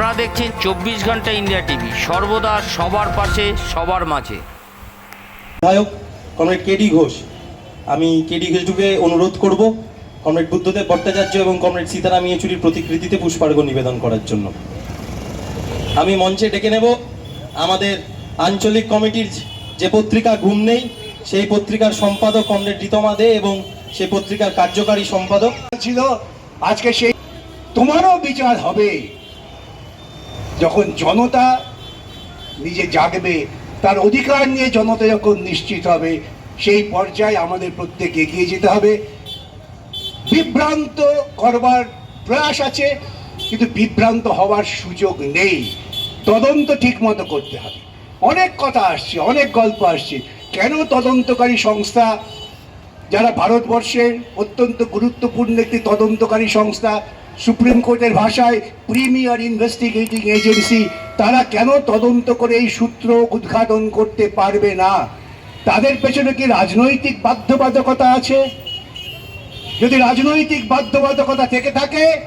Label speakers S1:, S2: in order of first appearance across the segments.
S1: আপনারা দেখছেন চব্বিশ ঘণ্টা ইন্ডিয়া টিভি। সর্বদা সবার পাশে সবার মাঝে।
S2: বিধায়ক কমরেড কেডি ঘোষ আমি কেডি ঘোষকে অনুরোধ করব কমরেড বুদ্ধদেব ভট্টাচার্য এবং কমরেড সীতারাম ইয়েচুরির প্রতিকৃতিতে পুষ্পার্ঘ নিবেদন করার জন্য। আমি মঞ্চে ডেকে নেব আমাদের আঞ্চলিক কমিটির যে পত্রিকা ঘুম নেই সেই পত্রিকার সম্পাদক কমরেড রিতমা দে এবং সেই পত্রিকার কার্যকারী সম্পাদক।
S3: ছিল আজকে সেই তোমারও বিচার হবে। যখন জনতা নিজে জাগবে, তার অধিকার নিয়ে জনতা যখন নিশ্চিত হবে, সেই পর্যায়ে আমাদের প্রত্যেক এগিয়ে যেতে হবে। বিভ্রান্ত করবার প্রয়াস আছে, কিন্তু বিভ্রান্ত হওয়ার সুযোগ নেই। তদন্ত ঠিক মতো করতে হবে। অনেক কথা আসছে, অনেক গল্প আসছে। কেন তদন্তকারী সংস্থা, যারা ভারতবর্ষের অত্যন্ত গুরুত্বপূর্ণ একটি তদন্তকারী সংস্থা সুপ্রিম কোর্টের ভাষায় প্রিমিয়ার ইনভেস্টিগেটিং এজেন্সি, তারা কেন তদন্ত করে এই সূত্র উদ্ঘাটন করতে পারবে না? তাদের পেছনে কি রাজনৈতিক বাধ্যবাধকতা আছে? যদি রাজনৈতিক বাধ্যবাধকতা থেকে থাকে,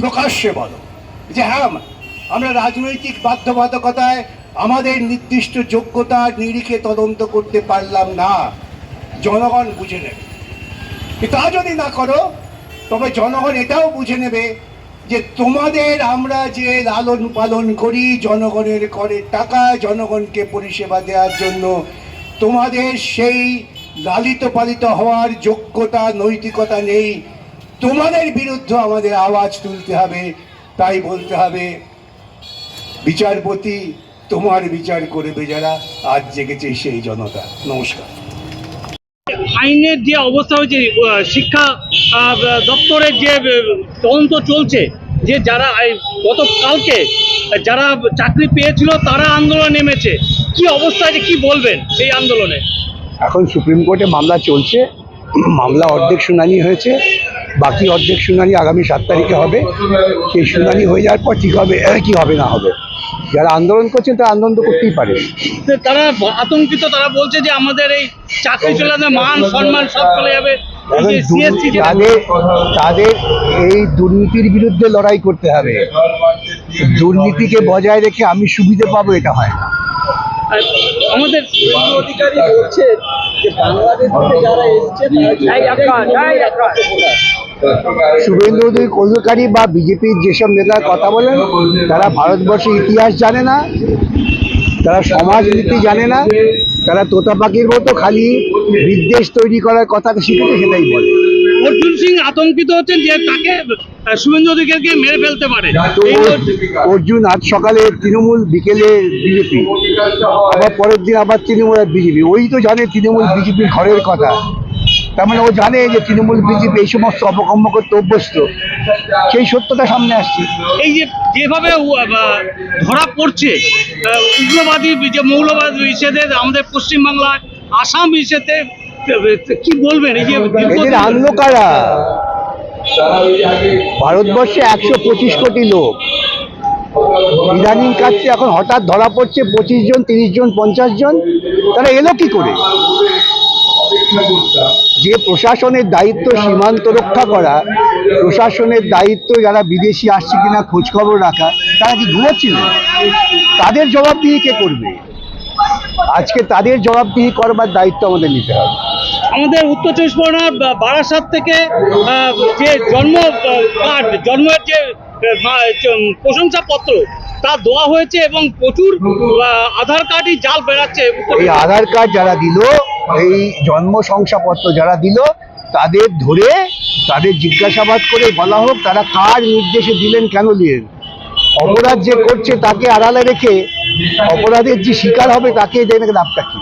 S3: প্রকাশ্যে বলো। যে হ্যাঁ আমরা রাজনৈতিক বাধ্যবাধকতায় আমাদের নির্দিষ্ট যোগ্যতা নিরিখে তদন্ত করতে পারলাম না। জনগণ বুঝে নেবে। তা যদি না করো তবে জনগণ এটাও বুঝে নেবে যে তোমাদের আমরা যে লালন পালন করি, জনগণের করে টাকা, জনগণকে পরিষেবা দেওয়ার জন্য, তোমাদের সেই লালিত পালিত হওয়ার যোগ্যতা, নৈতিকতা নেই। তোমাদের বিরুদ্ধে আমাদের আওয়াজ তুলতে হবে, তাই বলতে হবে, বিচারপতি, তোমার বিচার করবে যারা, আজ জেগেছে সেই জনতা। নমস্কার।
S4: আইনের যে অবস্থা হয়েছে শিক্ষা দপ্তরের যে তদন্ত চলছে যে যারা এই গতকালকে যারা চাকরি পেয়েছিল তারা আন্দোলনে নেমেছে। কি অবস্থা আছে কি বলবেন সেই আন্দোলনে?
S5: এখন সুপ্রিম কোর্টে মামলা চলছে মামলা অর্ধেক শুনানি হয়েছে বাকি অর্ধেক শুনানি আগামী সাত তারিখে হবে। সেই শুনানি হয়ে যাওয়ার পর ঠিক হবে কি হবে না হবে। যারা আন্দোলন করছেন তারা আন্দোলন তো করতেই পারে।
S4: তারা আতঙ্কিত তারা বলছে যে আমাদের এই চাকরি চলে যাবে মান সম্মান সব চলে যাবে।
S5: তাদের তাদের এই দুর্নীতির বিরুদ্ধে লড়াই করতে হবে। দুর্নীতিকে বজায় রেখে আমি সুবিধে পাবো এটা হয় না।
S4: আমাদের অধিকারী বলছে যে বাংলাদেশ থেকে যারা এসছে
S5: শুভেন্দু অধিকারী বা বিজেপির যেসব নেতার কথা বলেন তারা ভারতবর্ষের ইতিহাস জানে না। তারা সমাজনীতি জানে না তারা তোতা পাখির মতো খালি বিদ্বেষ তৈরি করার কথা শিখেছে সেটাই বলে।
S4: অর্জুন সিং আতঙ্কিত হচ্ছেন যে তাকে শুভেন্দু অধিকারকে মেরে ফেলতে পারে।
S5: অর্জুন আজ সকালে তৃণমূল বিকেলে বিজেপি। আবার পরের দিন আবার তৃণমূল আর বিজেপি। ওই তো জানে তৃণমূল বিজেপির ঘরের কথা। তার মানে ও জানে যে তৃণমূল বিজেপি এই সমস্ত অপকর্ম করতে অভ্যস্ত। সেই সত্যটা সামনে আসছে।
S4: এই যে যেভাবে ধরা পড়ছে উগ্রবাদী যে মৌলবাদ ইসেদের আমাদের পশ্চিমবাংলায় আসাম ইসেতে কি বলবেন? এই যে
S5: আনলো কারা? ভারতবর্ষে একশো পঁচিশ কোটি লোক। ইদানিং কাটছে এখন হঠাৎ ধরা পড়ছে পঁচিশ জন তিরিশ জন পঞ্চাশ জন। তারা এলো কি করে? যে প্রশাসনের দায়িত্ব সীমান্ত রক্ষা করা প্রশাসনের দায়িত্ব যারা বিদেশি আসছে কিনা খোঁজ খবর রাখা তারা কি ঘুমাচ্ছিল তাদের জবাবদিহি কে করবে? আজকে তাদের জবাবদিহি করবার দায়িত্ব আমাদের নিতে হবে।
S4: আমাদের উত্তর চব্বিশ পরগনার বারাসাত থেকে যে জন্ম কার্ড জন্মের যে প্রশংসাপত্র তা দেওয়া হয়েছে এবং প্রচুর আধার কার্ডই জাল বেড়াচ্ছে
S5: এই আধার কার্ড যারা দিল এই জন্ম শংসাপত্র যারা দিল, তাদের ধরে, তাদের জিজ্ঞাসাবাদ করে বলা হোক, তারা কার নির্দেশে দিলেন, কেন দিলেন? অপরাধ যে করছে তাকে আড়ালে রেখে, অপরাধের যে শিকার হবে তাকে দেখে লাভটা কি?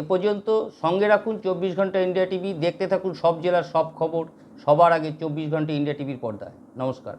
S1: এ পর্যন্ত সঙ্গে রাখুন চব্বিশ ঘণ্টা ইন্ডিয়া টিভি, দেখতে থাকুন সব জেলার সব খবর, সবার আগে চব্বিশ ঘণ্টা ইন্ডিয়া টিভির পর্দায়। নমস্কার।